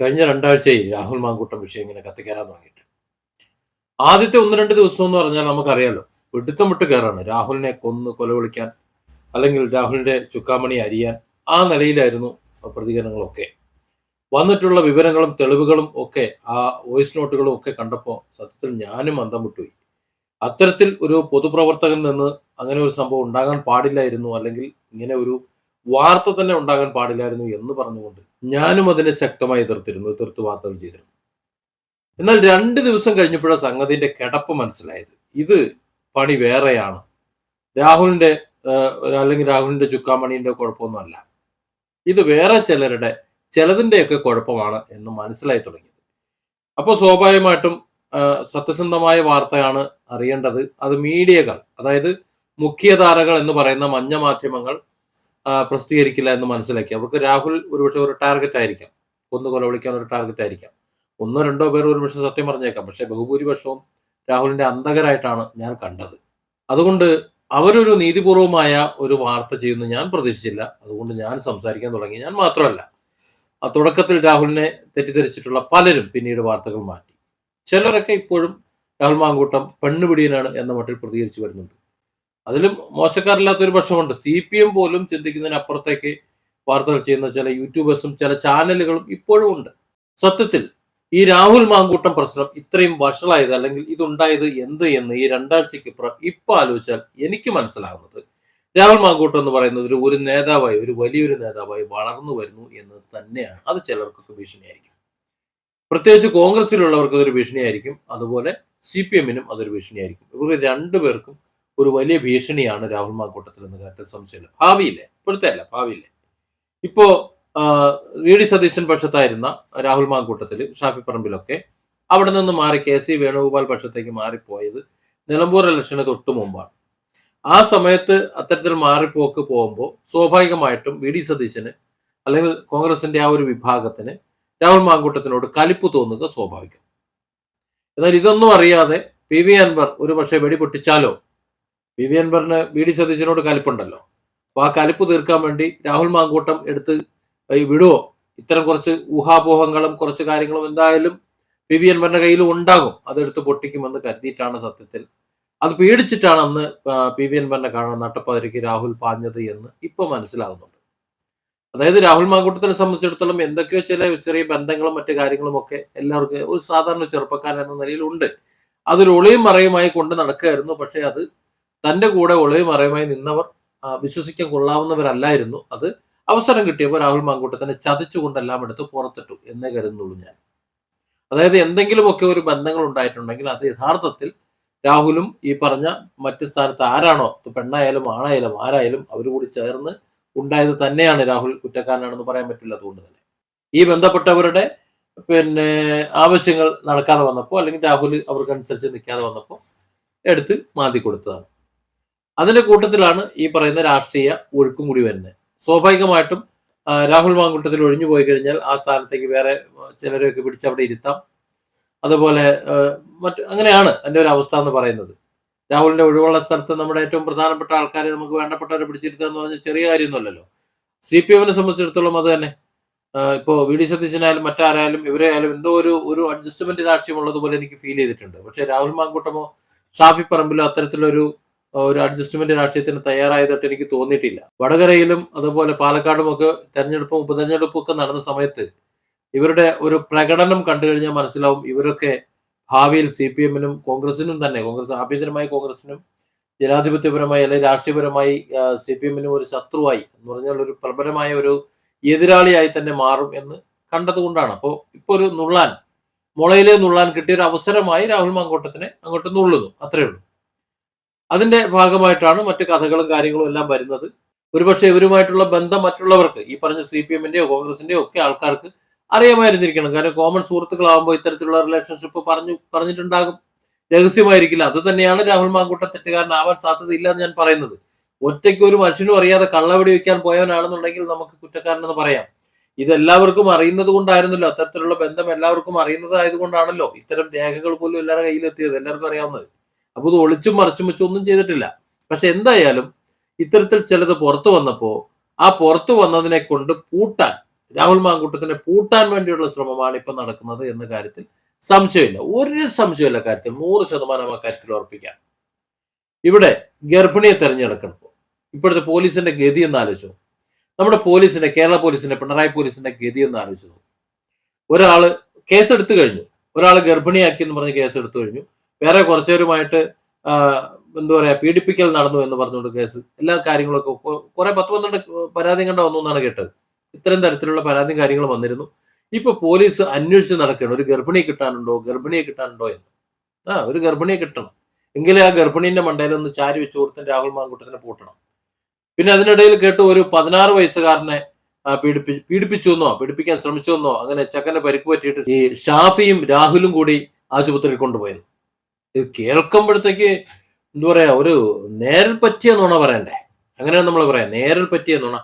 കഴിഞ്ഞ രണ്ടാഴ്ചയിൽ രാഹുൽ മാങ്കൂട്ടം വിഷയം ഇങ്ങനെ കത്തിക്കയറാൻ തുടങ്ങിയിട്ട്. ആദ്യത്തെ ഒന്ന് രണ്ട് ദിവസം എന്ന് പറഞ്ഞാൽ നമുക്കറിയാലോ വെടുത്തം വിട്ട് കയറാണ് രാഹുലിനെ കൊന്ന് കൊലവിളിക്കാൻ അല്ലെങ്കിൽ രാഹുലിന്റെ ചുക്കാമണി അരിയാൻ ആ നിലയിലായിരുന്നു പ്രതികരണങ്ങളൊക്കെ. വന്നിട്ടുള്ള വിവരങ്ങളും തെളിവുകളും ഒക്കെ ആ വോയിസ് നോട്ടുകളും ഒക്കെ കണ്ടപ്പോൾ സത്യത്തിൽ ഞാനും അന്തം വിട്ടുപോയി. അത്തരത്തിൽ ഒരു പൊതുപ്രവർത്തകൻ നിന്ന് അങ്ങനെ ഒരു സംഭവം ഉണ്ടാകാൻ പാടില്ലായിരുന്നു അല്ലെങ്കിൽ ഇങ്ങനെ ഒരു വാർത്ത തന്നെ ഉണ്ടാകാൻ പാടില്ലായിരുന്നു എന്ന് പറഞ്ഞുകൊണ്ട് ഞാനും അതിനെ ശക്തമായി എതിർത്തിരുന്നു എതിർത്ത് വാർത്തകൾ ചെയ്തിരുന്നു. എന്നാൽ രണ്ട് ദിവസം കഴിഞ്ഞപ്പോഴാണ് സംഗതിന്റെ കിടപ്പ് മനസ്സിലായത്. ഇത് പണി വേറെയാണ്. രാഹുലിന്റെ അല്ലെങ്കിൽ രാഹുലിന്റെ ചുക്കാമണിന്റെ കുഴപ്പമൊന്നുമല്ല. ഇത് വേറെ ചിലരുടെ ചിലതിന്റെയൊക്കെ കുഴപ്പമാണ് എന്ന് മനസ്സിലായി തുടങ്ങിയത്. അപ്പോൾ സ്വാഭാവികമായിട്ടും സത്യസന്ധമായ വാർത്തയാണ് അറിയേണ്ടത്. അത് മീഡിയകൾ അതായത് മുഖ്യധാരകൾ എന്ന് പറയുന്ന മഞ്ഞ മാധ്യമങ്ങൾ പ്രസിദ്ധീകരിക്കില്ല എന്ന് മനസ്സിലാക്കി. അവർക്ക് രാഹുൽ ഒരുപക്ഷെ ഒരു ടാർഗറ്റ് ആയിരിക്കാം. ഒന്ന് കൊലവിളിക്കാൻ ഒരു ടാർഗറ്റ് ആയിരിക്കാം. ഒന്നോ രണ്ടോ പേർ ഒരുപക്ഷെ സത്യം പറഞ്ഞേക്കാം. പക്ഷെ ബഹുഭൂരിപക്ഷവും രാഹുലിന്റെ അന്തകരായിട്ടാണ് ഞാൻ കണ്ടത്. അതുകൊണ്ട് അവരൊരു നീതിപൂർവമായ ഒരു വാർത്ത ചെയ്യുന്നു ഞാൻ പ്രതീക്ഷിച്ചില്ല. അതുകൊണ്ട് ഞാൻ സംസാരിക്കാൻ തുടങ്ങി. ഞാൻ മാത്രമല്ല ആ തുടക്കത്തിൽ രാഹുലിനെ തെറ്റിദ്ധരിച്ചിട്ടുള്ള പലരും പിന്നീട് വാർത്തകൾ മാറ്റി. ചിലരൊക്കെ ഇപ്പോഴും രാഹുൽ മാങ്കൂട്ടം പെണ്ണുപിടിയനാണ് എന്ന മട്ടിൽ പ്രതികരിച്ചു വരുന്നുണ്ട്. അതിലും മോശക്കാരില്ലാത്തൊരു പക്ഷമുണ്ട്. സി പി എം പോലും ചിന്തിക്കുന്നതിനപ്പുറത്തേക്ക് വാർത്തകൾ ചെയ്യുന്ന ചില യൂട്യൂബേഴ്സും ചില ചാനലുകളും ഇപ്പോഴും ഉണ്ട്. സത്യത്തിൽ ഈ രാഹുൽ മാങ്കൂട്ടം പ്രശ്നം ഇത്രയും വഷളായത് അല്ലെങ്കിൽ ഇതുണ്ടായത് എന്ത് എന്ന് ഈ രണ്ടാഴ്ചയ്ക്ക് ഇപ്പൊ ആലോചിച്ചാൽ എനിക്ക് മനസ്സിലാകുന്നത് രാഹുൽ മാങ്കൂട്ടം എന്ന് പറയുന്നത് ഒരു ഒരു നേതാവായി ഒരു വലിയൊരു നേതാവായി വളർന്നു വരുന്നു എന്ന് തന്നെയാണ്. അത് ചിലർക്കൊക്കെ ഭീഷണിയായിരിക്കും. പ്രത്യേകിച്ച് കോൺഗ്രസിലുള്ളവർക്ക് അതൊരു ഭീഷണിയായിരിക്കും. അതുപോലെ സി പി എമ്മിനും അതൊരു ഭീഷണിയായിരിക്കും. ഇവർ രണ്ടുപേർക്കും ഒരു വലിയ ഭീഷണിയാണ് രാഹുൽ മാങ്കൂട്ടത്തിൽ എന്ന കാര്യത്തിൽ സംശയമില്ല. ഭാവിയില്ലേ? ഇപ്പോഴത്തെ അല്ല ഭാവിയില്ലേ? ഇപ്പോ വി ഡി സതീശൻ പക്ഷത്തായിരുന്ന രാഹുൽ മാങ്കൂട്ടത്തിൽ ഷാഫി പറമ്പിലൊക്കെ അവിടെ നിന്ന് മാറി കെ സി വേണുഗോപാൽ പക്ഷത്തേക്ക് മാറിപ്പോയത് നിലമ്പൂർ ഇലക്ഷന് തൊട്ട് മുമ്പാണ്. ആ സമയത്ത് അത്തരത്തിൽ മാറിപ്പോക്ക് പോകുമ്പോൾ സ്വാഭാവികമായിട്ടും വി ഡി സതീശന് അല്ലെങ്കിൽ കോൺഗ്രസിന്റെ ആ ഒരു വിഭാഗത്തിന് രാഹുൽ മാങ്കൂട്ടത്തിനോട് കലിപ്പ് തോന്നുക സ്വാഭാവികം. എന്നാൽ ഇതൊന്നും അറിയാതെ പി വി അൻവർ ഒരു പക്ഷേ വെടി പി വി അൻവറിന് വി ഡി സതീശനോട് കലിപ്പുണ്ടല്ലോ. അപ്പൊ ആ കലിപ്പ് തീർക്കാൻ വേണ്ടി രാഹുൽ മാങ്കൂട്ടം എടുത്ത് ഈ വിടുവോ? ഇത്തരം കുറച്ച് ഊഹാപോഹങ്ങളും കുറച്ച് കാര്യങ്ങളും എന്തായാലും വി വി അൻവറിന്റെ കയ്യിൽ ഉണ്ടാകും. അതെടുത്ത് പൊട്ടിക്കുമെന്ന് കരുതിയിട്ടാണ് സത്യത്തിൽ. അത് പേടിച്ചിട്ടാണ് അന്ന് പി വി അൻവറിനെ കാണാൻ നട്ടപ്പതിരിക്ക് രാഹുൽ പാഞ്ഞത് എന്ന് ഇപ്പൊ മനസ്സിലാകുന്നുണ്ട്. അതായത് രാഹുൽ മാങ്കൂട്ടത്തിനെ സംബന്ധിച്ചിടത്തോളം എന്തൊക്കെയോ ചില ചെറിയ ബന്ധങ്ങളും മറ്റു കാര്യങ്ങളും ഒക്കെ എല്ലാവർക്കും ഒരു സാധാരണ ചെറുപ്പക്കാരൻ എന്ന നിലയിലുണ്ട്. അതൊരു ഒളിയും മറയുമായി കൊണ്ട് നടക്കുകയായിരുന്നു. പക്ഷെ അത് തന്റെ കൂടെ ഒളിവ് മറയുമായി നിന്നവർ വിശ്വസിക്കാൻ കൊള്ളാവുന്നവരല്ലായിരുന്നു. അത് അവസരം കിട്ടിയപ്പോൾ രാഹുൽ മാങ്കൂട്ടത്തിനെ ചതിച്ചുകൊണ്ടെല്ലാം എടുത്ത് പുറത്തിട്ടു എന്നേ കരുതുന്നുള്ളൂ ഞാൻ. അതായത് എന്തെങ്കിലുമൊക്കെ ഒരു ബന്ധങ്ങൾ ഉണ്ടായിട്ടുണ്ടെങ്കിൽ അത് യഥാർത്ഥത്തിൽ രാഹുലും ഈ പറഞ്ഞ മറ്റ് സ്ഥാനത്ത് ആരാണോ പെണ്ണായാലും ആണായാലും ആരായാലും അവർ കൂടി ചേർന്ന് ഉണ്ടായത് തന്നെയാണ് രാഹുൽ കുറ്റക്കാരനാണെന്ന് പറയാൻ പറ്റില്ല അതുകൊണ്ട് തന്നെ. ഈ ബന്ധപ്പെട്ടവരുടെ പിന്നെ ആവശ്യങ്ങൾ നടക്കാതെ വന്നപ്പോൾ അല്ലെങ്കിൽ രാഹുൽ അവർക്കനുസരിച്ച് നിൽക്കാതെ വന്നപ്പോൾ എടുത്ത് മാതി കൊടുത്തതാണ്. അതിന്റെ കൂട്ടത്തിലാണ് ഈ പറയുന്ന രാഷ്ട്രീയ ഒഴുക്കും കൂടി വരുന്നത്. സ്വാഭാവികമായിട്ടും രാഹുൽ മാങ്കുട്ടത്തിൽ ഒഴിഞ്ഞു പോയി കഴിഞ്ഞാൽ ആ സ്ഥാനത്തേക്ക് വേറെ ചിലരെയൊക്കെ പിടിച്ച് അവിടെ ഇരുത്താം. അതുപോലെ മറ്റ് അങ്ങനെയാണ് എന്റെ ഒരു അവസ്ഥ എന്ന് പറയുന്നത്. രാഹുലിന്റെ ഒഴിവുള്ള സ്ഥലത്ത് നമ്മുടെ ഏറ്റവും പ്രധാനപ്പെട്ട ആൾക്കാരെ നമുക്ക് വേണ്ടപ്പെട്ടവരെ പിടിച്ചിരുത്തുക എന്ന് പറഞ്ഞാൽ ചെറിയ കാര്യമൊന്നുമല്ലല്ലോ. സി പി എമ്മിനെ സംബന്ധിച്ചിടത്തോളം അത് തന്നെ. ഇപ്പോൾ ഇപ്പോ വി ഡി സതീശനായാലും മറ്റാരായാലും ഇവരെ ആയാലും എന്തോ ഒരു ഒരു അഡ്ജസ്റ്റ്മെന്റ് രാഷ്ട്രീയം ഉള്ളതുപോലെ എനിക്ക് ഫീൽ ചെയ്തിട്ടുണ്ട്. പക്ഷേ രാഹുൽ മാങ്കൂട്ടമോ ഷാഫി പറമ്പിലോ അത്തരത്തിലൊരു ഒരു അഡ്ജസ്റ്റ്മെന്റ് രാഷ്ട്രീയത്തിന് തയ്യാറായതായിട്ട് എനിക്ക് തോന്നിയിട്ടില്ല. വടകരയിലും അതുപോലെ പാലക്കാടും ഒക്കെ തെരഞ്ഞെടുപ്പും ഉപതെരഞ്ഞെടുപ്പും ഒക്കെ നടന്ന സമയത്ത് ഇവരുടെ ഒരു പ്രകടനം കണ്ടു കഴിഞ്ഞാൽ മനസ്സിലാവും ഇവരൊക്കെ ഭാവിയിൽ സി പി എമ്മിനും കോൺഗ്രസിനും തന്നെ കോൺഗ്രസ് ആഭ്യന്തരമായി കോൺഗ്രസിനും ജനാധിപത്യപരമായി അല്ലെങ്കിൽ രാഷ്ട്രീയപരമായി സി പി എമ്മിനും ഒരു ശത്രുവായി എന്ന് പറഞ്ഞാൽ ഒരു പ്രബലമായ ഒരു എതിരാളിയായി തന്നെ മാറും എന്ന് കണ്ടതുകൊണ്ടാണ്. അപ്പോൾ ഇപ്പോൾ ഒരു നുള്ളാൻ മുളയിലെ നുള്ളാൻ കിട്ടിയ ഒരു അവസരമായി രാഹുൽ മാങ്കോട്ടത്തിനെ അങ്ങോട്ട് നുള്ളുന്നു. അത്രയേ ഉള്ളൂ. അതിന്റെ ഭാഗമായിട്ടാണ് മറ്റു കഥകളും കാര്യങ്ങളും എല്ലാം വരുന്നത്. ഒരുപക്ഷെ ഇവരുമായിട്ടുള്ള ബന്ധം മറ്റുള്ളവർക്ക് ഈ പറഞ്ഞ സി പി എമ്മിന്റെയോ കോൺഗ്രസിന്റെയോ ഒക്കെ ആൾക്കാർക്ക് അറിയാമായിരുന്നിരിക്കണം. കാരണം കോമൺ സുഹൃത്തുക്കളാകുമ്പോൾ ഇത്തരത്തിലുള്ള റിലേഷൻഷിപ്പ് പറഞ്ഞു പറഞ്ഞിട്ടുണ്ടാകും. രഹസ്യമായിരിക്കില്ല. അത് തന്നെയാണ് രാഹുൽ മാങ്കൂട്ട തെറ്റുകാരനാവാൻ സാധ്യതയില്ല എന്ന് ഞാൻ പറയുന്നത്. ഒറ്റയ്ക്ക് ഒരു മനുഷ്യനും അറിയാതെ കള്ളവടി വെക്കാൻ പോയവനാണെന്നുണ്ടെങ്കിൽ നമുക്ക് കുറ്റക്കാരനെന്ന് പറയാം. ഇതെല്ലാവർക്കും അറിയുന്നത് കൊണ്ടായിരുന്നല്ലോ. അത്തരത്തിലുള്ള ബന്ധം എല്ലാവർക്കും അറിയുന്നതായതുകൊണ്ടാണല്ലോ ഇത്തരം രേഖകൾ പോലും എല്ലാവരുടെ കയ്യിലെത്തിയത്. എല്ലാവർക്കും അറിയാവുന്നത്. അപ്പൊ ഇത് ഒളിച്ചും മറിച്ചും വെച്ചും ഒന്നും ചെയ്തിട്ടില്ല. പക്ഷെ എന്തായാലും ഇത്തരത്തിൽ ചിലത് പുറത്തു വന്നപ്പോ ആ പുറത്തു വന്നതിനെ കൊണ്ട് പൂട്ടാൻ രാഹുൽ മാങ്കൂട്ടത്തിനെ പൂട്ടാൻ വേണ്ടിയുള്ള ശ്രമമാണ് ഇപ്പൊ നടക്കുന്നത് എന്ന കാര്യത്തിൽ സംശയമില്ല. ഒരു സംശയമില്ല കാര്യത്തിൽ. നൂറ് ശതമാനം ആ കാര്യത്തിൽ ഉറപ്പിക്കാം. ഇവിടെ ഗർഭിണിയെ തെരഞ്ഞെടുക്കണം ഇപ്പോഴത്തെ പോലീസിന്റെ ഗതി എന്ന് ആലോചിച്ചു നമ്മുടെ പോലീസിന്റെ കേരള പോലീസിന്റെ പിണറായി പോലീസിന്റെ ഗതി എന്ന് ആലോചിച്ചു ഒരാൾ കേസെടുത്തു കഴിഞ്ഞു. ഒരാൾ ഗർഭിണിയാക്കി എന്ന് പറഞ്ഞ് കേസ് എടുത്തു കഴിഞ്ഞു. വേറെ കുറച്ചുപേരുമായിട്ട് ആ, എന്താ പറയാ പീഡിപ്പിക്കൽ നടന്നു എന്ന് പറഞ്ഞുകൊണ്ട് കേസ്. എല്ലാ കാര്യങ്ങളൊക്കെ കുറെ പത്ത് പന്ത്രണ്ട് പരാതി കണ്ട വന്നു എന്നാണ് കേട്ടത്. ഇത്തരം തരത്തിലുള്ള പരാതിയും കാര്യങ്ങളും വന്നിരുന്നു. ഇപ്പൊ പോലീസ് അന്വേഷിച്ച് നടക്കുകയാണ്. ഒരു ഗർഭിണിയെ കിട്ടാനുണ്ടോ? ഗർഭിണിയെ കിട്ടാനുണ്ടോ എന്ന്. ആ ഒരു ഗർഭിണിയെ കിട്ടണം. എങ്കിലേ ആ ഗർഭിണീന്റെ മണ്ടയിൽ ഒന്ന് ചാരി വെച്ച് കൊടുത്ത് രാഹുൽ മാങ്കൂട്ടത്തിനെ പൂട്ടണം. പിന്നെ അതിനിടയിൽ കേട്ടു ഒരു പതിനാറ് വയസ്സുകാരനെ പീഡിപ്പി പീഡിപ്പിച്ചു എന്നോ പീഡിപ്പിക്കാൻ ശ്രമിച്ചു എന്നോ അങ്ങനെ ചക്കനെ പരിക്ക് പറ്റിയിട്ട് ഈ ഷാഫിയും രാഹുലും കൂടി ആശുപത്രിയിൽ കൊണ്ടുപോയത് ഇത് കേൾക്കുമ്പോഴത്തേക്ക് എന്താ പറയാ ഒരു നേരിൽ പറ്റിയ നുണ പറയണ്ടേ? അങ്ങനെയാണ് നമ്മൾ പറയാം നേരിൽ പറ്റിയ നുണ.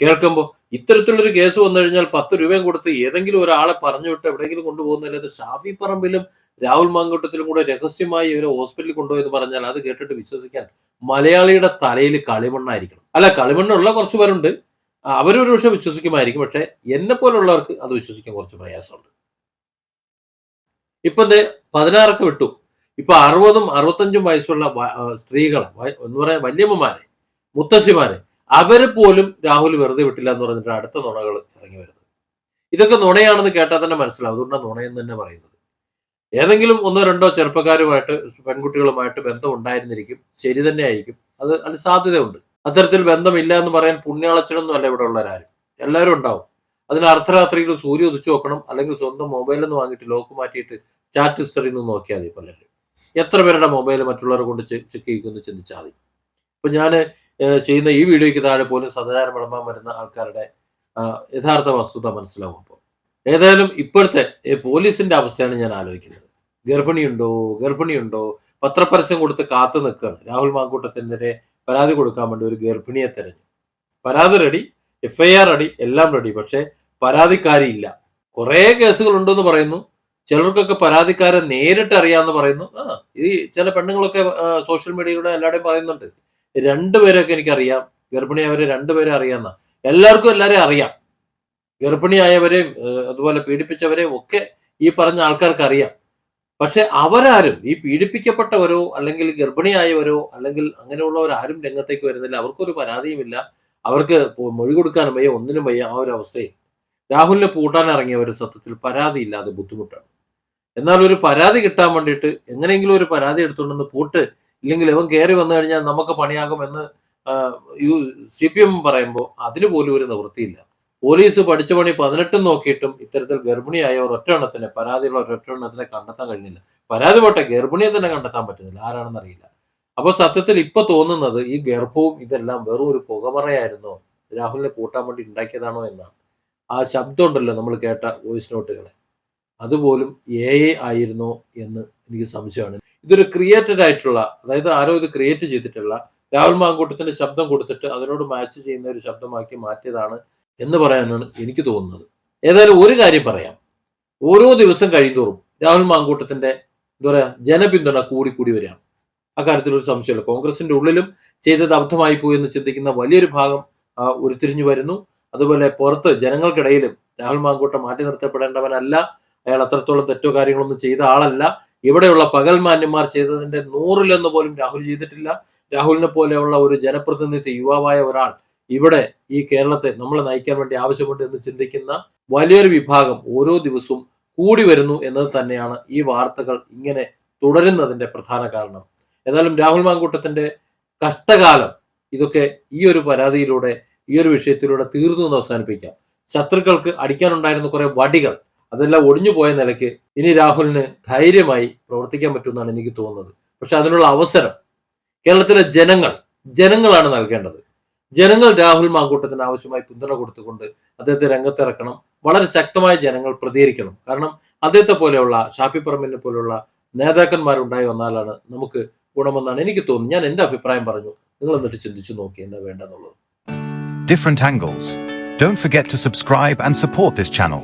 കേൾക്കുമ്പോൾ ഇത്തരത്തിലൊരു കേസ് വന്നു കഴിഞ്ഞാൽ പത്ത് രൂപയും കൊടുത്ത് ഏതെങ്കിലും ഒരാളെ പറഞ്ഞു വിട്ട് എവിടെയെങ്കിലും കൊണ്ടുപോകുന്നില്ലാതെ ഷാഫി പറമ്പിലും രാഹുൽ മാങ്കോട്ടത്തിലും കൂടെ രഹസ്യമായി ഇവരെ ഹോസ്പിറ്റലിൽ കൊണ്ടുപോയെന്ന് പറഞ്ഞാൽ അത് കേട്ടിട്ട് വിശ്വസിക്കാൻ മലയാളിയുടെ തലയിൽ കളിമണ്ണായിരിക്കണം. അല്ല കളിമണ്ണുള്ള കുറച്ച് പേരുണ്ട്. അവരൊരു പക്ഷെ വിശ്വസിക്കുമായിരിക്കും. പക്ഷെ എന്നെ പോലുള്ളവർക്ക് അത് വിശ്വസിക്കാൻ കുറച്ച് പ്രയാസമുണ്ട്. ഇപ്പം പതിനാറൊക്കെ വിട്ടു. ഇപ്പൊ അറുപതും അറുപത്തഞ്ചും വയസ്സുള്ള സ്ത്രീകളെ എന്ന് പറയാൻ വല്യമ്മമാരെ മുത്തശ്ശിമാരെ അവർ പോലും രാഹുൽ വെറുതെ വിട്ടില്ല എന്ന് പറഞ്ഞിട്ട് അടുത്ത നുണകൾ ഇറങ്ങി വരുന്നത്. ഇതൊക്കെ നുണയാണെന്ന് കേട്ടാൽ തന്നെ മനസ്സിലാവും. അതുകൊണ്ടാണ് നുണയെന്ന് തന്നെ പറയുന്നത്. ഏതെങ്കിലും ഒന്നോ രണ്ടോ ചെറുപ്പക്കാരുമായിട്ട് പെൺകുട്ടികളുമായിട്ട് ബന്ധം ഉണ്ടായിരുന്നിരിക്കും. ശരി തന്നെ ആയിരിക്കും അത് അതിന് സാധ്യതയുണ്ട്. അത്തരത്തിൽ ബന്ധമില്ല എന്ന് പറയാൻ പുണ്യാളച്ചനൊന്നും അല്ല ഇവിടെ ഉള്ളവരാരും. എല്ലാവരും ഉണ്ടാവും. അതിന് അർദ്ധരാത്രിയിൽ സൂര്യ ഉദിച്ചു നോക്കണം അല്ലെങ്കിൽ സ്വന്തം മൊബൈലിൽ നിന്ന് വാങ്ങിയിട്ട് ലോക്ക് മാറ്റിയിട്ട് ചാറ്റ് ഹിസ്റ്ററിയിൽ നിന്ന് നോക്കിയാൽ മതി പലരും. എത്ര പേരുടെ മൊബൈൽ മറ്റുള്ളവരെ കൊണ്ട് ചെക്ക് ചെയ്യുന്നു ചിന്തിച്ചാൽ മതി. അപ്പൊ ഞാൻ ചെയ്യുന്ന ഈ വീഡിയോയ്ക്ക് താഴെ പോലും സദാചാരം വിളമ്പാൻ വരുന്ന ആൾക്കാരുടെ യഥാർത്ഥ വസ്തുത മനസ്സിലാവും അപ്പോൾ ഏതായാലും ഇപ്പോഴത്തെ പോലീസിന്റെ അവസ്ഥയാണ് ഞാൻ ആലോചിക്കുന്നത്. ഗർഭിണിയുണ്ടോ ഗർഭിണിയുണ്ടോ? പത്രപരസ്യം കൊടുത്ത് കാത്തു നിൽക്കുകയാണ്. രാഹുൽ മാങ്കൂട്ടത്തിനെതിരെ പരാതി കൊടുക്കാൻ വേണ്ടി ഒരു ഗർഭിണിയെ തെരഞ്ഞു. പരാതി റെഡി എഫ്ഐആർ റെഡി എല്ലാം റെഡി പക്ഷെ പരാതിക്കാരി ഇല്ല കുറേ കേസുകൾ ഉണ്ടെന്ന് പറയുന്നു. ചിലർക്കൊക്കെ പരാതിക്കാരെ നേരിട്ട് അറിയാമെന്ന് പറയുന്നു. ആ ഈ ചില പെണ്ണുങ്ങളൊക്കെ സോഷ്യൽ മീഡിയയിലൂടെ എല്ലാവരുടെയും പറയുന്നുണ്ട്. രണ്ടുപേരൊക്കെ എനിക്കറിയാം. ഗർഭിണിയായവരെ രണ്ടുപേരെ അറിയാമെന്ന എല്ലാവർക്കും എല്ലാവരെയും അറിയാം. ഗർഭിണിയായവരെയും അതുപോലെ പീഡിപ്പിച്ചവരെയും ഒക്കെ ഈ പറഞ്ഞ ആൾക്കാർക്ക് അറിയാം. പക്ഷെ അവരാരും ഈ പീഡിപ്പിക്കപ്പെട്ടവരോ അല്ലെങ്കിൽ ഗർഭിണിയായവരോ അല്ലെങ്കിൽ അങ്ങനെയുള്ളവരാരും രംഗത്തേക്ക് വരുന്നില്ല. അവർക്കൊരു പരാതിയുമില്ല. അവർക്ക് മൊഴി കൊടുക്കാനും വയ്യ ഒന്നിനും വയ്യ ആ ഒരു അവസ്ഥയിൽ. രാഹുലിനെ പൂട്ടാൻ ഇറങ്ങിയവർ സത്യത്തിൽ പരാതിയില്ലാതെ ബുദ്ധിമുട്ടാണ്. എന്നാൽ ഒരു പരാതി കിട്ടാൻ വേണ്ടിയിട്ട് എങ്ങനെയെങ്കിലും ഒരു പരാതി എടുത്തുകൊണ്ടെന്ന് പൂട്ട് ഇല്ലെങ്കിൽ ഇവൻ കയറി വന്നു കഴിഞ്ഞാൽ നമുക്ക് പണിയാകുമെന്ന് സി പി എം പറയുമ്പോൾ അതിന് പോലും ഒരു നിവൃത്തിയില്ല. പോലീസ് പഠിച്ച പണി പതിനെട്ടും നോക്കിയിട്ടും ഇത്തരത്തിൽ ഗർഭിണിയായ ഒരൊറ്റെണ്ണത്തിനെ പരാതിയുള്ള ഒരൊറ്റെണ്ണത്തിനെ കണ്ടെത്താൻ കഴിഞ്ഞില്ല. പരാതി പോട്ടെ ഗർഭിണിയെ തന്നെ കണ്ടെത്താൻ പറ്റുന്നില്ല. ആരാണെന്ന് അറിയില്ല. അപ്പൊ സത്യത്തിൽ ഇപ്പൊ തോന്നുന്നത് ഈ ഗർഭവും ഇതെല്ലാം വെറും ഒരു പുകമറയായിരുന്നോ രാഹുലിനെ കൂട്ടാൻ വേണ്ടി ഉണ്ടാക്കിയതാണോ എന്നാണ്. ആ ശബ്ദമുണ്ടല്ലോ നമ്മൾ കേട്ട വോയിസ് നോട്ടുകളെ. അതുപോലും എ ഐ ആയിരുന്നോ എന്ന് എനിക്ക് സംശയമാണ്. ഇതൊരു ക്രിയേറ്റഡ് ആയിട്ടുള്ള അതായത് ആരോ ഇത് ക്രിയേറ്റ് ചെയ്തിട്ടുള്ള രാഹുൽ മാങ്കൂട്ടത്തിന്റെ ശബ്ദം കൊടുത്തിട്ട് അതിനോട് മാച്ച് ചെയ്യുന്ന ഒരു ശബ്ദമാക്കി മാറ്റിയതാണ് എന്ന് പറയാനാണ് എനിക്ക് തോന്നുന്നത്. ഏതായാലും ഒരു കാര്യം പറയാം. ഓരോ ദിവസം കഴിയുന്തോറും രാഹുൽ മാങ്കൂട്ടത്തിന്റെ എന്താ പറയാ ജനപിന്തുണ കൂടി കൂടി വരികയാണ്. അക്കാര്യത്തിൽ ഒരു സംശയമില്ല. കോൺഗ്രസിന്റെ ഉള്ളിലും ചെയ്തത് അബദ്ധമായി പോയി എന്ന് ചിന്തിക്കുന്ന വലിയൊരു ഭാഗം ഉരുത്തിരിഞ്ഞു വരുന്നു. അതുപോലെ പുറത്ത് ജനങ്ങൾക്കിടയിലും രാഹുൽ മാങ്കൂട്ടം മാറ്റി നിർത്തപ്പെടേണ്ടവനല്ല. അയാൾ അത്രത്തോളം തെറ്റോ കാര്യങ്ങളൊന്നും ചെയ്ത ആളല്ല. ഇവിടെയുള്ള പകൽ മാന്യന്മാർ ചെയ്തതിന്റെ നൂറിലൊന്ന് പോലും രാഹുൽ ചെയ്തിട്ടില്ല. രാഹുലിനെ പോലെയുള്ള ഒരു ജനപ്രതിനിധി യുവാവായ ഒരാൾ ഇവിടെ ഈ കേരളത്തെ നമ്മളെ നയിക്കാൻ വേണ്ടി ആവശ്യമുണ്ട് എന്ന് ചിന്തിക്കുന്ന വലിയൊരു വിഭാഗം ഓരോ ദിവസവും കൂടി വരുന്നു എന്നത് തന്നെയാണ് ഈ വാർത്തകൾ ഇങ്ങനെ തുടരുന്നതിന്റെ പ്രധാന കാരണം. ഏതായാലും രാഹുൽ മാങ്കൂട്ടത്തിന്റെ കഷ്ടകാലം ഇതൊക്കെ ഈ ഒരു പരാതിയിലൂടെ ഈ ഒരു വിഷയത്തിലൂടെ തീർന്നു എന്ന് അവസാനിപ്പിക്കാം. ശത്രുക്കൾക്ക് അടിക്കാനുണ്ടായിരുന്ന കുറെ വടികൾ അതെല്ലാം ഒടിഞ്ഞു പോയ നിലയ്ക്ക് ഇനി രാഹുലിന് ധൈര്യമായി പ്രവർത്തിക്കാൻ പറ്റുമെന്നാണ് എനിക്ക് തോന്നുന്നത്. പക്ഷെ അതിനുള്ള അവസരം കേരളത്തിലെ ജനങ്ങൾ ജനങ്ങളാണ് നൽകേണ്ടത്. ജനങ്ങൾ രാഹുൽ മാങ്കൂട്ടത്തിന് ആവശ്യമായി പിന്തുണ കൊടുത്തുകൊണ്ട് അദ്ദേഹത്തെ രംഗത്തിറക്കണം. വളരെ ശക്തമായ ജനങ്ങൾ പ്രതികരിക്കണം. കാരണം അദ്ദേഹത്തെ പോലെയുള്ള ഷാഫി പറമ്പിനെ പോലെയുള്ള നേതാക്കന്മാരുണ്ടായി വന്നാലാണ് നമുക്ക് ഗുണമെന്നാണ് എനിക്ക് തോന്നുന്നത്. ഞാൻ എന്റെ അഭിപ്രായം പറഞ്ഞു. നിങ്ങൾ എന്നിട്ട് ചിന്തിച്ചു നോക്കി എന്താ വേണ്ടെന്നുള്ളത് different angles. Don't forget to subscribe and support this channel.